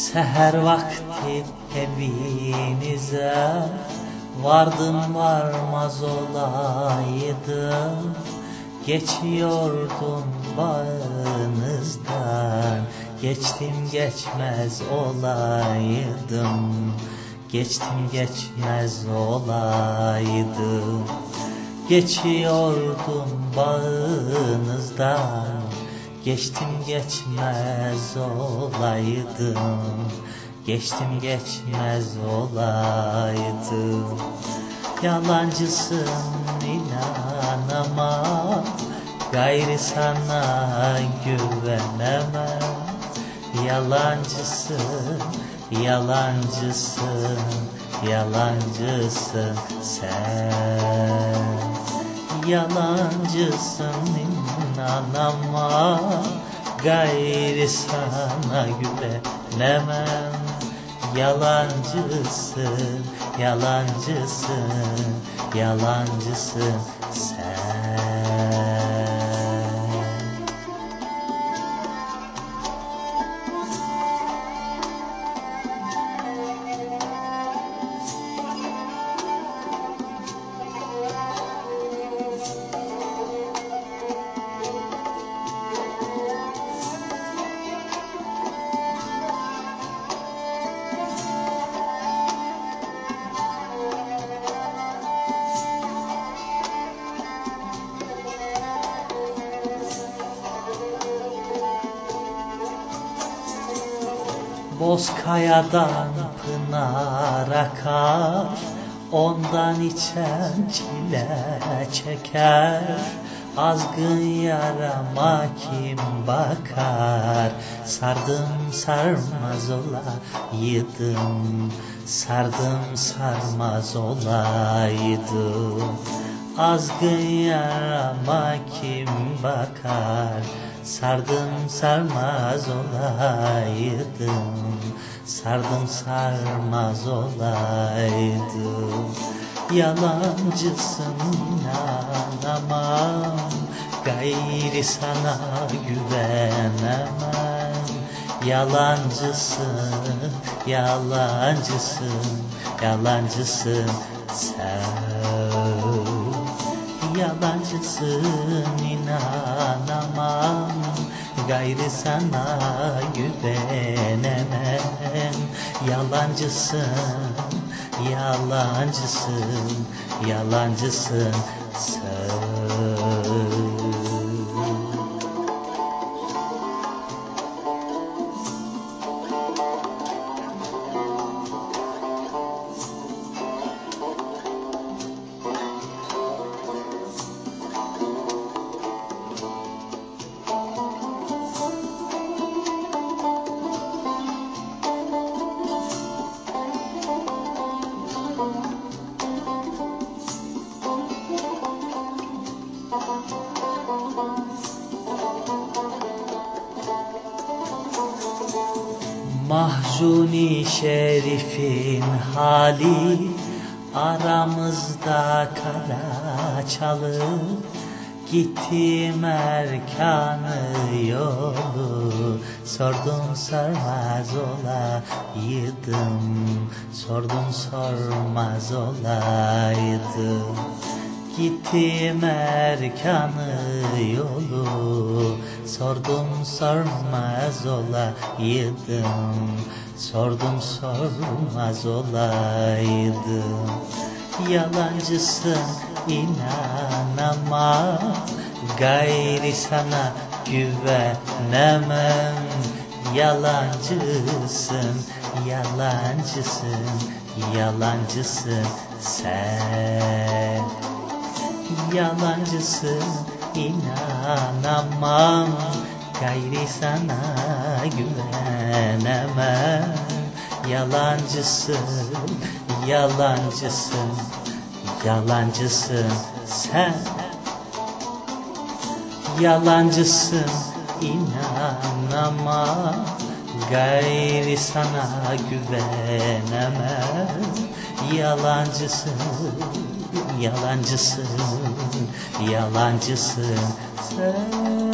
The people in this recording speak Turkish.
Seher vakti evinize Vardım varmaz olaydım Geçiyordum bağınızdan Geçtim geçmez olaydım. Geçtim geçmez olaydım. Geçiyordum bağınızdan Geçtim geçmez olaydım. Geçtim geçmez olaydım. Yalancısın inanamam. Gayri sana güvenemem. Yalancısın, yalancısın, yalancısın sen. Yalancısın inanamam Gayri sana güvenemem. Yalancısın, yalancısın, yalancısın sen Bozkayadan pınar akar Ondan içen çile çeker. Azgın yarama kim bakar? Sardım sarmaz olaydım Sardım sarmaz olaydım. Azgın yarama kim bakar Sardım sarmaz olaydım. Sardım sarmaz olaydım. Yalancısın inanamam Gayri sana güvenemem. Yalancısın, yalancısın, yalancısın sen Yalancısın inanamam. Gayrı sana güvenemem. Yalancısın, yalancısın, yalancısın. Sen Mahzuni şerifin hali aramızda kara çalı Gittim erkanı yolu Sordum sormaz olaydım. Sordum sormaz olaydım Gittim erkanı yolu. Sordum sormaz olaydım. Sordum sormaz olaydım. Yalancısın inanamam Gayri sana güvenemem. Yalancısın, yalancısın, yalancısın sen Yalancısın inanamam. Gayri sana güvenemem. Yalancısın, yalancısın, yalancısın sen. Yalancısın inanamam. Gayri sana güvenemem. Yalancısın, yalancısın, yalancısın sen.